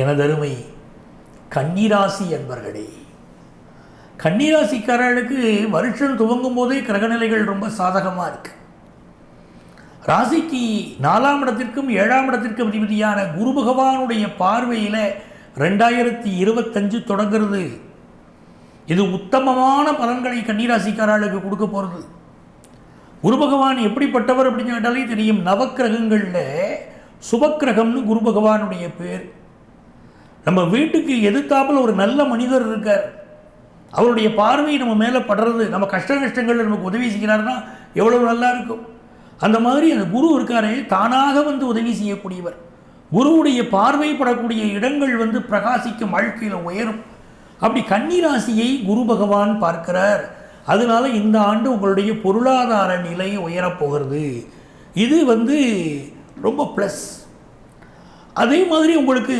எனதருமை கன்னிராசி என்பர்களே கன்னிராசிக்காரர்களுக்கு வருஷம் துவங்கும் போதே கிரகநிலைகள் ரொம்ப சாதகமாக இருக்குது ராசிக்கு நாலாம் இடத்திற்கும் ஏழாம் இடத்திற்கும் அதிபதியான குரு பகவானுடைய பார்வையில் ரெண்டாயிரத்தி இருபத்தஞ்சு தொடங்குறது. இது உத்தமமான பலன்களை கன்னிராசிக்காரர்களுக்கு கொடுக்க போகிறது குரு பகவான் எப்படிப்பட்டவர் அப்படின்னு கேட்டாலே தெரியும். நவக்கிரகங்களில் சுபக்கிரகம்னு குரு பகவானுடைய பேர். நம்ம வீட்டுக்கு எதிர்த்தாப்புல ஒரு நல்ல மனிதர் இருக்கார். அவருடைய பார்வை நம்ம மேலே படுறது நம்ம கஷ்ட நஷ்டங்கள் நமக்கு உதவி செய்கிறாருன்னா எவ்வளவு நல்லா இருக்கும். அந்த மாதிரி அந்த குரு இருக்காரே தானாக வந்து உதவி செய்யக்கூடியவர். குருவுடைய பார்வைப்படக்கூடிய இடங்கள் வந்து பிரகாசிக்கும் வாழ்க்கையில் உயரும். அப்படி கன்னிராசியை குரு பகவான் பார்க்கிறார். அதனால இந்த ஆண்டு உங்களுடைய பொருளாதார நிலை உயரப்போகிறது இது வந்து ரொம்ப ப்ளஸ் அதே மாதிரி உங்களுக்கு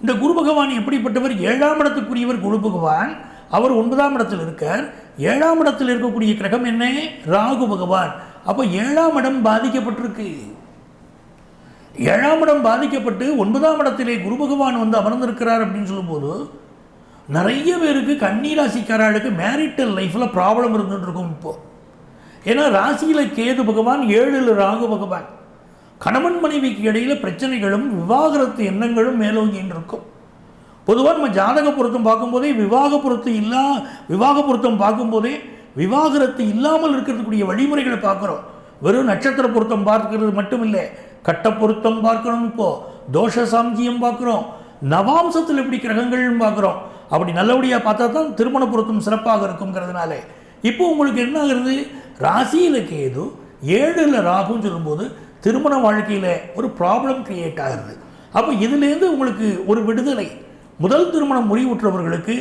இந்த குரு பகவான் எப்படிப்பட்டவர்? ஏழாம் இடத்துக்குரியவர் குரு பகவான். அவர் ஒன்பதாம் இடத்தில் இருக்கார். ஏழாம் இடத்தில் இருக்கக்கூடிய கிரகம் என்ன? ராகு பகவான். அப்போ ஏழாம் இடம் பாதிக்கப்பட்டிருக்கு. ஏழாம் இடம் பாதிக்கப்பட்டு ஒன்பதாம் இடத்திலே குரு பகவான் வந்து அமர்ந்திருக்கிறார் அப்படின்னு சொல்லும்போது நிறைய பேருக்கு கன்னிராசிக்காரர்களுக்கு மேரிட்டல் லைஃப்பில் ப்ராப்ளம் இருந்துகிட்டு இருக்கும் இப்போது ஏன்னா ராசியில் கேது பகவான் ஏழில் ராகு பகவான். கணவன் மனைவிக்கு இடையில் பிரச்சனைகளும் விவாகரத்து எண்ணங்களும் மேலோங்கின்னு இருக்கும் பொதுவாக நம்ம ஜாதக பொருத்தம் பார்க்கும்போதே விவாக பொருத்தம் இல்லா விவாக பொருத்தம் பார்க்கும்போதே விவாகரத்து இல்லாமல் இருக்கிறதுக்குரிய வழிமுறைகளை பார்க்குறோம். வெறும் நட்சத்திர பொருத்தம் பார்க்கறது மட்டும் இல்லை கட்ட பொருத்தம் பார்க்கணும் இப்போது தோஷ சாங்கியம் பார்க்குறோம். நவாம்சத்தில் எப்படி கிரகங்கள்னு பார்க்குறோம். அப்படி நல்லபடியாக பார்த்தா தான் திருமண பொருத்தம் சிறப்பாக இருக்குங்கிறதுனால. இப்போ உங்களுக்கு என்ன ஆகுறது ராசியில் கேது ஏழில் ராகுன்னு சொல்லும்போது திருமண வாழ்க்கையில் ஒரு ப்ராப்ளம் க்ரியேட் ஆகுது. அப்போ இதுலேருந்து உங்களுக்கு ஒரு விடுதலை. முதல் திருமணம் முடிவுற்றவர்களுக்கு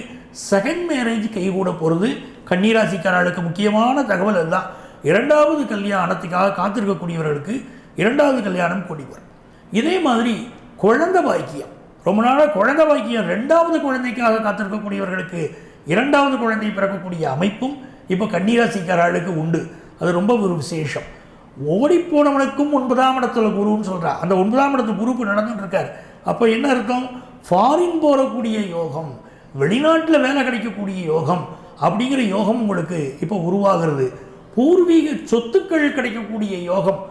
செகண்ட் மேரேஜ் கைகூட போகிறது கன்னிராசிக்காரர்களுக்கு முக்கியமான தகவல் அதுதான். இரண்டாவது கல்யாணத்துக்காக காத்திருக்கக்கூடியவர்களுக்கு இரண்டாவது கல்யாணம் கூடி வரும். இதே மாதிரி குழந்தை பாக்கியம். ரொம்ப நாளாக குழந்தை பாக்கியம். ரெண்டாவது குழந்தைக்காக காத்திருக்கக்கூடியவர்களுக்கு இரண்டாவது குழந்தை பிறக்கக்கூடிய அமைப்பும் இப்போ கன்னிராசிக்காரர்களுக்கு உண்டு. அது ரொம்ப ஒரு விசேஷம். ஓடிப்போனவனுக்கும் ஒன்பதாம் இடத்துல குருன்னு சொல்கிறார் அந்த ஒன்பதாம் இடத்து குருப்பு நடந்துட்டு இருக்கார். அப்போ என்ன அர்த்தம்? ஃபாரின் போகக்கூடிய யோகம் வெளிநாட்டில் வேலை கிடைக்கக்கூடிய யோகம் அப்படிங்கிற யோகம் உங்களுக்கு இப்போ உருவாகிறது. பூர்வீக சொத்துக்கள் கிடைக்கக்கூடிய யோகம்.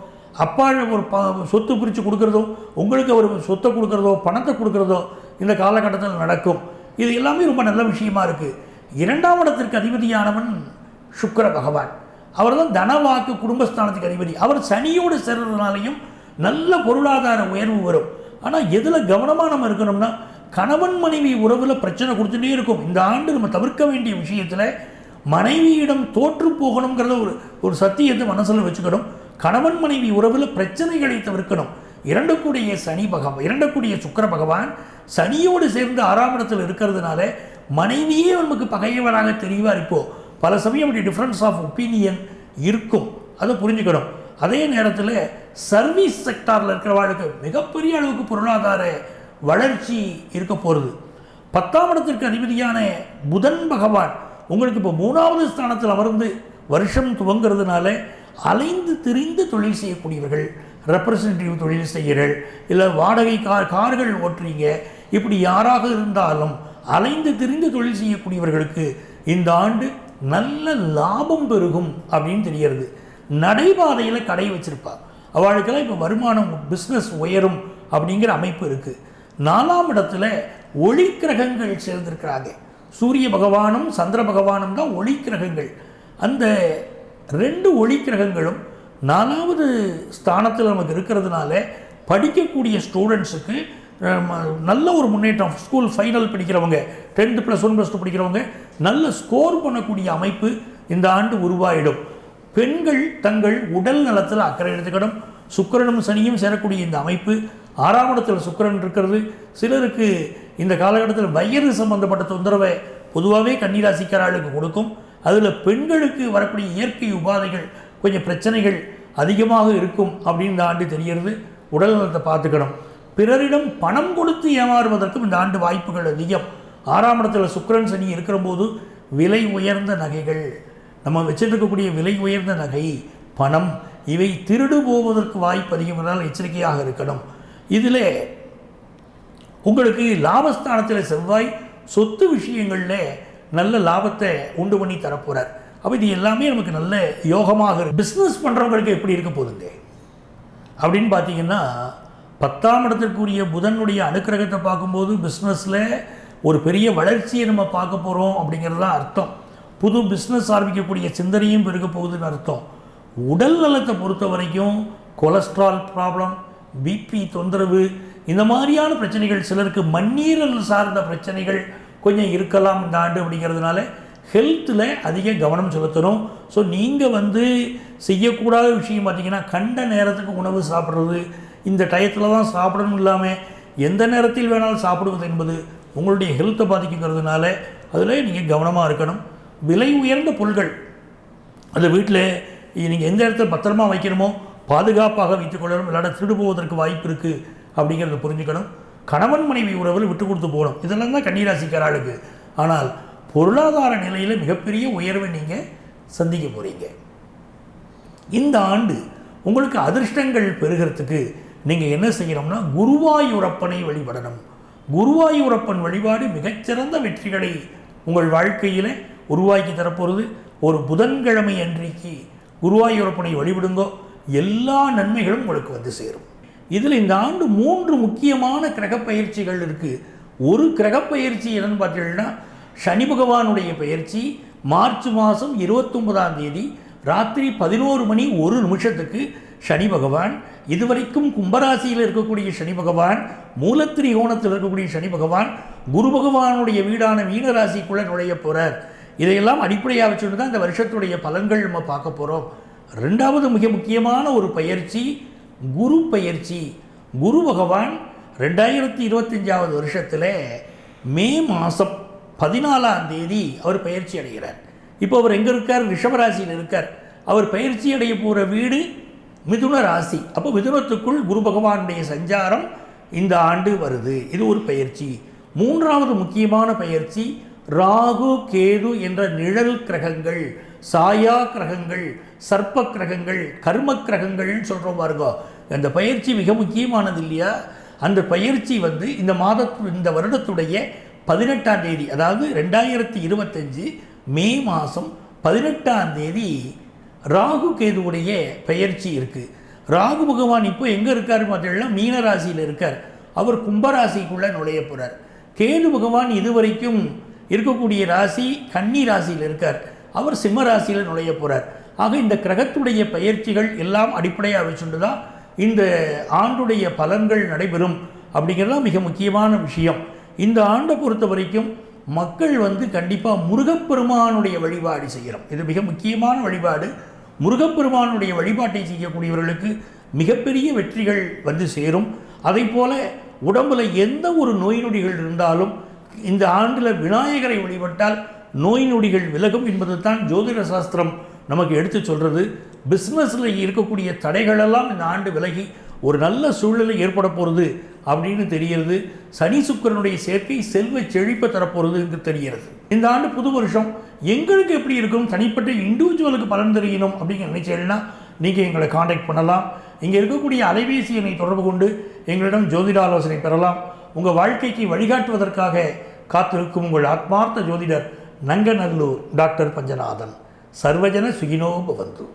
அப்பா ஒரு ப சொத்து பிரித்து கொடுக்குறதோ உங்களுக்கு ஒரு சொத்தை கொடுக்குறதோ பணத்தை கொடுக்குறதோ இந்த காலகட்டத்தில் நடக்கும். இது எல்லாமே ரொம்ப நல்ல விஷயமா இருக்குது இரண்டாம் இடத்திற்கு அதிபதியானவன் சுக்கர பகவான். அவர் தான் தனவாக்கு குடும்பஸ்தானத்துக்கு அதிபதி. அவர் சனியோடு சேர்றதுனாலையும் நல்ல பொருளாதார உயர்வு வரும். ஆனால் எதில் கவனமாக நம்ம இருக்கணும்னா கணவன் மனைவி உறவில் பிரச்சனை கொடுத்துட்டே இருக்கும். இந்த ஆண்டு நம்ம தவிர்க்க வேண்டிய விஷயத்தில் மனைவியிடம் தோற்று போகணுங்கிறத ஒரு ஒரு சத்தியத்தை மனசில் வச்சுக்கணும். கணவன் மனைவி உறவில் பிரச்சனைகளை தவிர்க்கணும். இரண்டக்கூடிய சனி பகவான் இரண்டக்கூடிய சுக்கர பகவான் சனியோடு சேர்ந்து ஆறாம் இடத்தில் இருக்கிறதுனால மனைவியே நமக்கு பகையவராக தெரிவார் இப்போது பல சமயம் அப்படி டிஃப்ரென்ஸ் ஆஃப் ஒப்பீனியன் இருக்கும். அதை புரிஞ்சுக்கணும். அதே நேரத்தில் சர்வீஸ் செக்டாரில் இருக்கிறவாளுக்கு மிகப்பெரிய அளவுக்கு பொருளாதார வளர்ச்சி இருக்க போகிறது பத்தாம் இடத்திற்கு அதிபதியான புதன் பகவான் உங்களுக்கு இப்போ மூணாவது ஸ்தானத்தில் அமர்ந்து வருஷம் துவங்கிறதுனால அலைந்து திரிந்து தொழில் செய்யக்கூடியவர்கள் ரெப்ரசன்டேட்டிவ் தொழில் செய்கிறீர்கள் இல்லை வாடகை கார் கார்கள் ஓட்டுறீங்க இப்படி யாராக இருந்தாலும் அலைந்து திரிந்து தொழில் செய்யக்கூடியவர்களுக்கு இந்த ஆண்டு நல்ல லாபம் பெருகும் அப்படின்னு தெரியறது நடைபாதையில் கடை வச்சுருப்பாள் அவளுக்கெல்லாம் இப்போ வருமானம் பிஸ்னஸ் உயரும் அப்படிங்கிற அமைப்பு இருக்குது நாலாம் இடத்துல ஒளி கிரகங்கள் சேர்ந்திருக்கிறாங்க. சூரிய பகவானும் சந்திர பகவானும் தான் ஒளி கிரகங்கள். அந்த ரெண்டு ஒளி கிரகங்களும் நாலாவது ஸ்தானத்தில் நமக்கு இருக்கிறதுனால படிக்கக்கூடிய ஸ்டூடெண்ட்ஸுக்கு நல்ல ஒரு முன்னேற்றம். ஸ்கூல் ஃபைனல் படிக்கிறவங்க tenth plus one plus two படிக்கிறவங்க நல்ல ஸ்கோர் பண்ணக்கூடிய அமைப்பு இந்த ஆண்டு உருவாயிடும். பெண்கள் தங்கள் உடல் நலத்தில் அக்கறை எடுத்துக்கணும். சுக்கிரனும் சனியும் சேரக்கூடிய இந்த அமைப்பு ஆறாம் இடத்தில் சுக்கிரன் இருக்கிறது. சிலருக்கு இந்த காலகட்டத்தில் வயிறு சம்பந்தப்பட்ட தொந்தரவை பொதுவாகவே கன்னிராசிக்காரர்களுக்கு கொடுக்கும். அதில் பெண்களுக்கு வரக்கூடிய இயற்கை உபாதைகள் கொஞ்சம் பிரச்சனைகள் அதிகமாக இருக்கும் அப்படின்னு இந்த ஆண்டு தெரிகிறது. உடல் நலத்தை பார்த்துக்கணும். பிறரிடம் பணம் கொடுத்து ஏமாறுவதற்கும் இந்த ஆண்டு வாய்ப்புகள் அதிகம். ஆறாம் இடத்துல சுக்கிரன் சனி இருக்கிற போது விலை உயர்ந்த நகைகள். நம்ம வச்சிருக்கக்கூடிய விலை உயர்ந்த நகை பணம் இவை திருடு போவதற்கு வாய்ப்பு அதிகம் எச்சரிக்கையாக இருக்கணும். இதில் உங்களுக்கு லாபஸ்தானத்தில் செவ்வாய் சொத்து விஷயங்களில் நல்ல லாபத்தை உண்டு பண்ணி தரப்போகிறார் அப்போ இது எல்லாமே நமக்கு நல்ல யோகமாக இருக்கு. பிஸ்னஸ் பண்ணுறவங்களுக்கு எப்படி இருக்க போகுதுங்க அப்படின்னு பார்த்தீங்கன்னா பத்தாம் இடத்திற்குரிய புதனுடைய அனுக்கிரகத்தை பார்க்கும்போது பிஸ்னஸில் ஒரு பெரிய வளர்ச்சியை நம்ம பார்க்க போகிறோம் அப்படிங்கிறது தான் அர்த்தம். புது பிஸ்னஸ் ஆரம்பிக்கக்கூடிய சிந்தனையும் பெருக போகுதுன்னு அர்த்தம். உடல் நலத்தை பொறுத்த வரைக்கும் கொலஸ்ட்ரால் ப்ராப்ளம் பிபி தொந்தரவு இந்த மாதிரியான பிரச்சனைகள் சிலருக்கு மண்ணீரல் சார்ந்த பிரச்சனைகள் கொஞ்சம் இருக்கலாம் இந்த ஆண்டு அப்படிங்கிறதுனால ஹெல்த்தில் அதிக கவனம் செலுத்தணும். ஸோ நீங்கள் வந்து செய்யக்கூடாத விஷயம் பார்த்தீங்கன்னா கண்ட நேரத்துக்கு உணவு சாப்பிட்றது இந்த டயத்தில் தான் சாப்பிடணும் இல்லாமல் எந்த நேரத்தில் வேணாலும் சாப்பிடுவது என்பது உங்களுடைய ஹெல்த்தை பாதிக்குங்கிறதுனால அதில் நீங்கள் கவனமாக இருக்கணும். விலை உயர்ந்த பொருட்கள் அந்த வீட்டில் நீங்கள் எந்த இடத்துல பத்திரமா வைக்கணுமோ பாதுகாப்பாக வைத்துக்கொள்ளணும் இல்லாட திருடு போவதற்கு வாய்ப்பு இருக்குது அப்படிங்கிறத புரிஞ்சுக்கணும். கணவன் மனைவி உறவில் விட்டு கொடுத்து போகணும். இதெல்லாம் தான் கன்னிராசிக்காராளுக்கு ஆனால் பொருளாதார நிலையில் மிகப்பெரிய உயர்வை நீங்கள் சந்திக்க போகிறீங்க இந்த ஆண்டு உங்களுக்கு அதிர்ஷ்டங்கள் பெறுகிறதுக்கு நீங்கள் என்ன செய்யணும்னா குருவாயூரப்பனை வழிபடணும். குருவாயூரப்பன் வழிபாடு மிகச்சிறந்த வெற்றிகளை உங்கள் வாழ்க்கையில் உருவாக்கி தரப்போகிறது ஒரு புதன்கிழமை அன்றைக்கு குருவாயூரப்பனை வழிபடுங்கோ. எல்லா நன்மைகளும் உங்களுக்கு வந்து சேரும். இதில் இந்த ஆண்டு மூன்று முக்கியமான கிரகப்பயிற்சிகள் இருக்குது ஒரு கிரகப்பயிற்சி என்னன்னு பார்த்தீங்கன்னா சனி பகவானுடைய பயிற்சி மார்ச் மாதம் இருபத்தொன்பதாம் தேதி ராத்திரி பதினோரு மணி ஒரு நிமிஷத்துக்கு சனி பகவான் இதுவரைக்கும் கும்பராசியில் இருக்கக்கூடிய சனி பகவான் மூலத்திரிகோணத்தில் இருக்கக்கூடிய சனி பகவான் குரு பகவானுடைய வீடான மீனராசிக்குள்ளே நுழைய போகிறார் இதையெல்லாம் அடிப்படையாக வச்சுட்டு தான் இந்த வருஷத்துடைய பலன்கள் நம்ம பார்க்க போகிறோம் ரெண்டாவது மிக முக்கியமான ஒரு பயிற்சி குரு பயிற்சி. குரு பகவான் ரெண்டாயிரத்தி இருபத்தஞ்சாவது வருஷத்தில் மே மாதம் பதினாலாம் தேதி அவர் பயிற்சி அடைகிறார். இப்போ அவர் எங்கே இருக்கார்? ரிஷபராசியில் இருக்கார். அவர் பயிற்சி அடைய போகிற வீடு மிதுன ராசி. அப்போ மிதுனத்துக்குள் குரு பகவானுடைய சஞ்சாரம் இந்த ஆண்டு வருது. இது ஒரு பயிற்சி. மூன்றாவது முக்கியமான பயிற்சி ராகு கேது என்ற நிழல் கிரகங்கள் சாயா கிரகங்கள் சர்ப்ப கிரகங்கள் கர்ம கிரகங்கள்னு சொல்கிறோம் பாருங்க. அந்த பயிற்சி மிக முக்கியமானது இல்லையா? அந்த பயிற்சி வந்து இந்த மாத இந்த வருடத்துடைய பதினெட்டாம் தேதி அதாவது ரெண்டாயிரத்தி இருபத்தஞ்சு மே மாதம் பதினெட்டாம் தேதி ராகு கேதுவுடைய பெயர்ச்சி இருக்குது ராகு பகவான் இப்போ எங்கே இருக்கார் பார்த்தீங்கன்னா மீன ராசியில் இருக்கார். அவர் கும்பராசிக்குள்ளே நுழைய போகிறார் கேது பகவான் இதுவரைக்கும் இருக்கக்கூடிய ராசி கன்னி ராசியில் இருக்கார். அவர் சிம்ம ராசியில் நுழைய போகிறார் ஆக இந்த கிரகத்துடைய பயிற்சிகள் எல்லாம் அடிப்படையாக வச்சுட்டு தான் இந்த ஆண்டுடைய பலன்கள் நடைபெறும் அப்படிங்கிறது மிக முக்கியமான விஷயம். இந்த ஆண்டை பொறுத்த வரைக்கும் மக்கள் வந்து கண்டிப்பாக முருகப்பெருமானுடைய வழிபாடு செய்கிறோம் இது மிக முக்கியமான வழிபாடு. முருகப்பெருமானுடைய வழிபாட்டை செய்யக்கூடியவர்களுக்கு மிகப்பெரிய வெற்றிகள் வந்து சேரும். அதை போல உடம்புல எந்த ஒரு நோய் நொடிகள் இருந்தாலும் இந்த ஆண்டில் விநாயகரை வழிபட்டால் நோய் நொடிகள் விலகும் என்பது தான் ஜோதிட சாஸ்திரம் நமக்கு எடுத்து சொல்கிறது பிஸ்னஸில் இருக்கக்கூடிய தடைகளெல்லாம் இந்த ஆண்டு விலகி ஒரு நல்ல சூழ்நிலை ஏற்பட போகிறது அப்படின்னு தெரிகிறது. சனி சுக்கிரனுடைய சேர்க்கை செல்வ செழிப்பை தரப்போகிறதுன்னு தெரிகிறது. இந்த ஆண்டு புது வருஷம் எங்களுக்கு எப்படி இருக்கும்? தனிப்பட்ட இண்டிவிஜுவலுக்கு பலன் தெரியணும் அப்படின்னு நினைச்சீங்கன்னா நீங்கள் எங்களை காண்டாக்ட் பண்ணலாம். இங்கே இருக்கக்கூடிய அலைபேசி எண்ணை தொடர்பு கொண்டு எங்களிடம் ஜோதிட ஆலோசனை பெறலாம். உங்கள் வாழ்க்கைக்கு வழிகாட்டுவதற்காக காத்திருக்கும் உங்கள் ஆத்மார்த்த ஜோதிடர் நங்கநல்லூர் டாக்டர் பஞ்சநாதன். சர்வஜன சுகினோ பவந்து.